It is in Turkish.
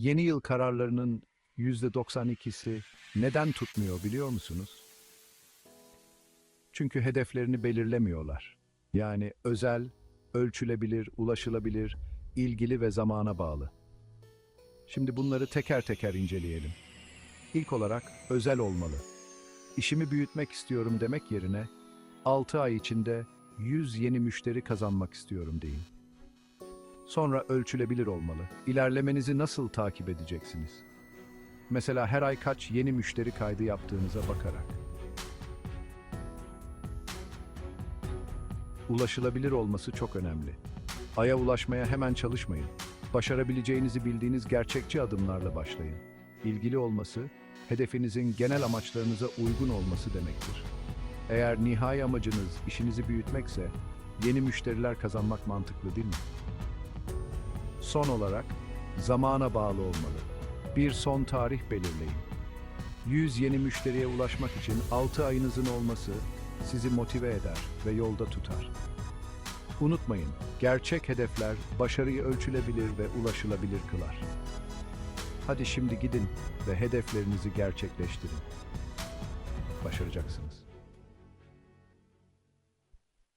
Yeni yıl kararlarının %92'si neden tutmuyor biliyor musunuz? Çünkü hedeflerini belirlemiyorlar. Yani özel, ölçülebilir, ulaşılabilir, ilgili ve zamana bağlı. Şimdi bunları teker teker inceleyelim. İlk olarak özel olmalı. İşimi büyütmek istiyorum demek yerine 6 ay içinde 100 yeni müşteri kazanmak istiyorum deyin. Sonra ölçülebilir olmalı. İlerlemenizi nasıl takip edeceksiniz? Mesela her ay kaç yeni müşteri kaydı yaptığınıza bakarak. Ulaşılabilir olması çok önemli. Aya ulaşmaya hemen çalışmayın. Başarabileceğinizi bildiğiniz gerçekçi adımlarla başlayın. İlgili olması, hedefinizin genel amaçlarınıza uygun olması demektir. Eğer nihai amacınız işinizi büyütmekse, yeni müşteriler kazanmak mantıklı değil mi? Son olarak, zamana bağlı olmalı. Bir son tarih belirleyin. 100 yeni müşteriye ulaşmak için 6 ayınızın olması sizi motive eder ve yolda tutar. Unutmayın, gerçek hedefler başarıyı ölçülebilir ve ulaşılabilir kılar. Hadi şimdi gidin ve hedeflerinizi gerçekleştirin. Başaracaksınız.